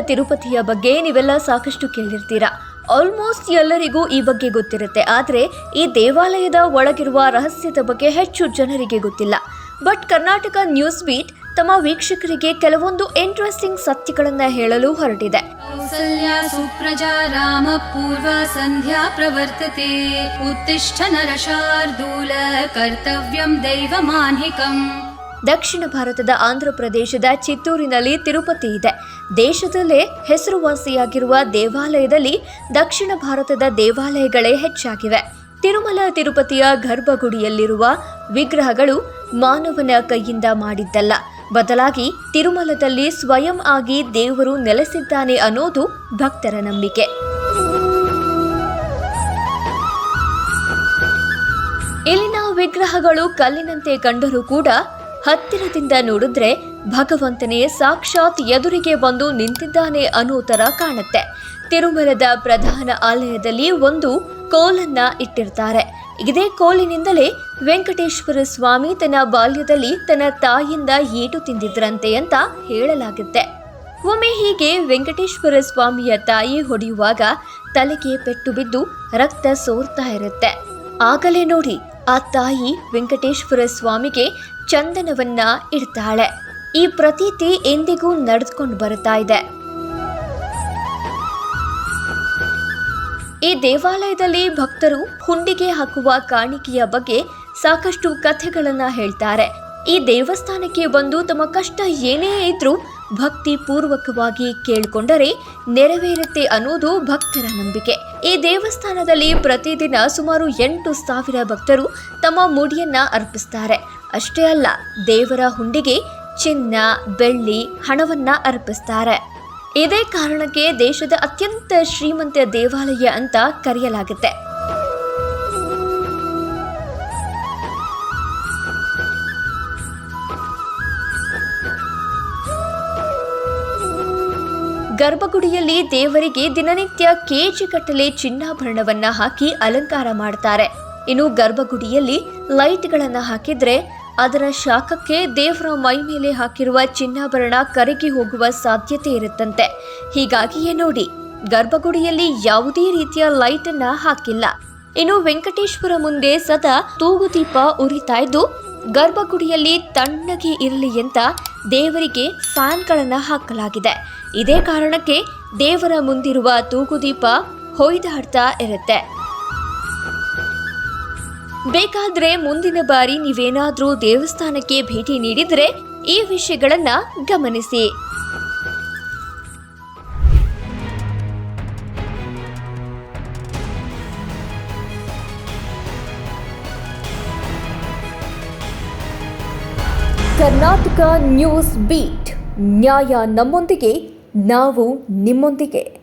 ತಿರುಪತಿಯ ಬಗ್ಗೆ ನೀವೆಲ್ಲ ಸಾಕಷ್ಟು ಕೇಳಿರ್ತೀರಾ? ಆಲ್ಮೋಸ್ಟ್ ಎಲ್ಲರಿಗೂ ಈ ಬಗ್ಗೆ ಗೊತ್ತಿರುತ್ತೆ. ಆದರೆ ಈ ದೇವಾಲಯದ ಒಳಗಿರುವ ರಹಸ್ಯದ ಬಗ್ಗೆ ಹೆಚ್ಚು ಜನರಿಗೆ ಗೊತ್ತಿಲ್ಲ. ಬಟ್ ಕರ್ನಾಟಕ ನ್ಯೂಸ್ ಬೀಟ್ ತಮ್ಮ ವೀಕ್ಷಕರಿಗೆ ಕೆಲವೊಂದು ಇಂಟ್ರೆಸ್ಟಿಂಗ್ ಸತ್ಯಗಳನ್ನು ಹೇಳಲು ಹೊರಟಿದೆ. ಕೌಸಲ್ಯ ಸುಪ್ರಜಾ ರಾಮ ಪೂರ್ವ ಸಂಧ್ಯಾ ಪ್ರವರ್ತತೆ. ಉತ್ತಿಷ್ಠ ಕರ್ತವ್ಯಂ ದೈವ ಮಾನ್ಹಿಕಂ ದಕ್ಷಿಣ ಭಾರತದ ಆಂಧ್ರ ಪ್ರದೇಶದ ಚಿತ್ತೂರಿನಲ್ಲಿ ತಿರುಪತಿ ಇದೆ. ದೇಶದಲ್ಲೇ ಹೆಸರುವಾಸಿಯಾಗಿರುವ ದೇವಾಲಯದಲ್ಲಿ ದಕ್ಷಿಣ ಭಾರತದ ದೇವಾಲಯಗಳೇ ಹೆಚ್ಚಾಗಿವೆ. ತಿರುಮಲ ತಿರುಪತಿಯ ಗರ್ಭಗುಡಿಯಲ್ಲಿರುವ ವಿಗ್ರಹಗಳು ಮಾನವನ ಕೈಯಿಂದ ಮಾಡಿದ್ದಲ್ಲ. ಬದಲಾಗಿ ತಿರುಮಲದಲ್ಲಿ ಸ್ವಯಂ ಆಗಿ ದೇವರು ನೆಲೆಸಿದ್ದಾನೆ ಅನ್ನೋದು ಭಕ್ತರ ನಂಬಿಕೆ. ಇಲ್ಲಿನ ವಿಗ್ರಹಗಳು ಕಲ್ಲಿನಂತೆ ಕಂಡರೂ ಕೂಡ ಹತ್ತಿರದಿಂದ ನೋಡಿದ್ರೆ ಭಗವಂತನೇ ಸಾಕ್ಷಾತ್ ಎದುರಿಗೆ ಬಂದು ನಿಂತಿದ್ದಾನೆ ಅನ್ನೋ ಥರ ಕಾಣುತ್ತೆ. ತಿರುಮಲದ ಪ್ರಧಾನ ಆಲಯದಲ್ಲಿ ಒಂದು ಕೋಲನ್ನ ಇಟ್ಟಿರ್ತಾರೆ. ಇದೇ ಕೋಲಿನಿಂದಲೇ ವೆಂಕಟೇಶ್ವರ ಸ್ವಾಮಿ ತನ್ನ ಬಾಲ್ಯದಲ್ಲಿ ತನ್ನ ತಾಯಿಯಿಂದ ಏಟು ತಿಂದಿದ್ರಂತೆ ಅಂತ ಹೇಳಲಾಗುತ್ತೆ. ಒಮ್ಮೆ ಹೀಗೆ ವೆಂಕಟೇಶ್ವರ ಸ್ವಾಮಿಯ ತಾಯಿ ಹೊಡೆಯುವಾಗ ತಲೆಗೆ ಪೆಟ್ಟು ಬಿದ್ದು ರಕ್ತ ಸೋರ್ತಾ ಇರುತ್ತೆ. ಆಗಲೇ ನೋಡಿ ಆ ತಾಯಿ ವೆಂಕಟೇಶ್ವರ ಸ್ವಾಮಿಗೆ ಚಂದನವನ್ನ ಇಡ್ತಾಳೆ. ಈ ಪ್ರತೀತಿ ಎಂದಿಗೂ ನಡೆದುಕೊಂಡು ಬರ್ತಾ ಇದೆ. ಈ ದೇವಾಲಯದಲ್ಲಿ ಭಕ್ತರು ಹುಂಡಿಗೆ ಹಾಕುವ ಕಾಣಿಕೆಯ ಬಗ್ಗೆ ಸಾಕಷ್ಟು ಕಥೆಗಳನ್ನ ಹೇಳ್ತಾರೆ. ಈ ದೇವಸ್ಥಾನಕ್ಕೆ ಬಂದು ತಮ್ಮ ಕಷ್ಟ ಏನೇ ಇದ್ರೂ ಭಕ್ತಿ ಪೂರ್ವಕವಾಗಿ ಕೇಳಿಕೊಂಡರೆ ನೆರವೇರುತ್ತೆ ಅನ್ನೋದು ಭಕ್ತರ ನಂಬಿಕೆ. ಈ ದೇವಸ್ಥಾನದಲ್ಲಿ ಪ್ರತಿದಿನ ಸುಮಾರು ಎಂಟು ಸಾವಿರ ಭಕ್ತರು ತಮ್ಮ ಮುಡಿಯನ್ನ ಅರ್ಪಿಸ್ತಾರೆ. ಅಷ್ಟೇ ಅಲ್ಲ, ದೇವರ ಹುಂಡಿಗೆ ಚಿನ್ನ, ಬೆಳ್ಳಿ, ಹಣವನ್ನ ಅರ್ಪಿಸ್ತಾರೆ. ಇದೇ ಕಾರಣಕ್ಕೆ ದೇಶದ ಅತ್ಯಂತ ಶ್ರೀಮಂತ ದೇವಾಲಯ ಅಂತ ಕರೆಯಲಾಗುತ್ತೆ. ಗರ್ಭಗುಡಿಯಲ್ಲಿ ದೇವರಿಗೆ ದಿನನಿತ್ಯ ಕೆಜಿ ಕಟ್ಟಲೆ ಚಿನ್ನಾಭರಣವನ್ನ ಹಾಕಿ ಅಲಂಕಾರ ಮಾಡ್ತಾರೆ. ಇನ್ನು ಗರ್ಭಗುಡಿಯಲ್ಲಿ ಲೈಟ್ಗಳನ್ನು ಹಾಕಿದ್ರೆ ಅದರ ಶಾಖಕ್ಕೆ ದೇವರ ಮೈ ಮೇಲೆ ಹಾಕಿರುವ ಚಿನ್ನಾಭರಣ ಕರಗಿ ಹೋಗುವ ಸಾಧ್ಯತೆ ಇರುತ್ತಂತೆ. ಹೀಗಾಗಿಯೇ ನೋಡಿ, ಗರ್ಭಗುಡಿಯಲ್ಲಿ ಯಾವುದೇ ರೀತಿಯ ಲೈಟ್ ಅನ್ನ ಹಾಕಿಲ್ಲ. ಇನ್ನು ವೆಂಕಟೇಶ್ವರ ಮುಂದೆ ಸದಾ ತೂಗುದೀಪ ಉರಿತಾ ಇದ್ದು, ಗರ್ಭಗುಡಿಯಲ್ಲಿ ತಣ್ಣಗೆ ಇರಲಿ ಅಂತ ದೇವರಿಗೆ ಫ್ಯಾನ್ಗಳನ್ನು ಹಾಕಲಾಗಿದೆ. ಇದೇ ಕಾರಣಕ್ಕೆ ದೇವರ ಮುಂದಿರುವ ತೂಗುದೀಪ ಹೊಯ್ದಾಡ್ತಾ ಇರುತ್ತೆ. ಬೇಕಾದ್ರೆ ಮುಂದಿನ ಬಾರಿ ನೀವೇನಾದರೂ ದೇವಸ್ಥಾನಕ್ಕೆ ಭೇಟಿ ನೀಡಿದ್ರೆ ಈ ವಿಷಯಗಳನ್ನು ಗಮನಿಸಿ. Karnataka news beat. ನ್ಯಾಯ ನಮ್ಮೊಂದಿಗೆ ನಾವು ನಿಮ್ಮೊಂದಿಗೆ.